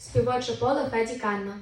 Співоче поле Феді Канна.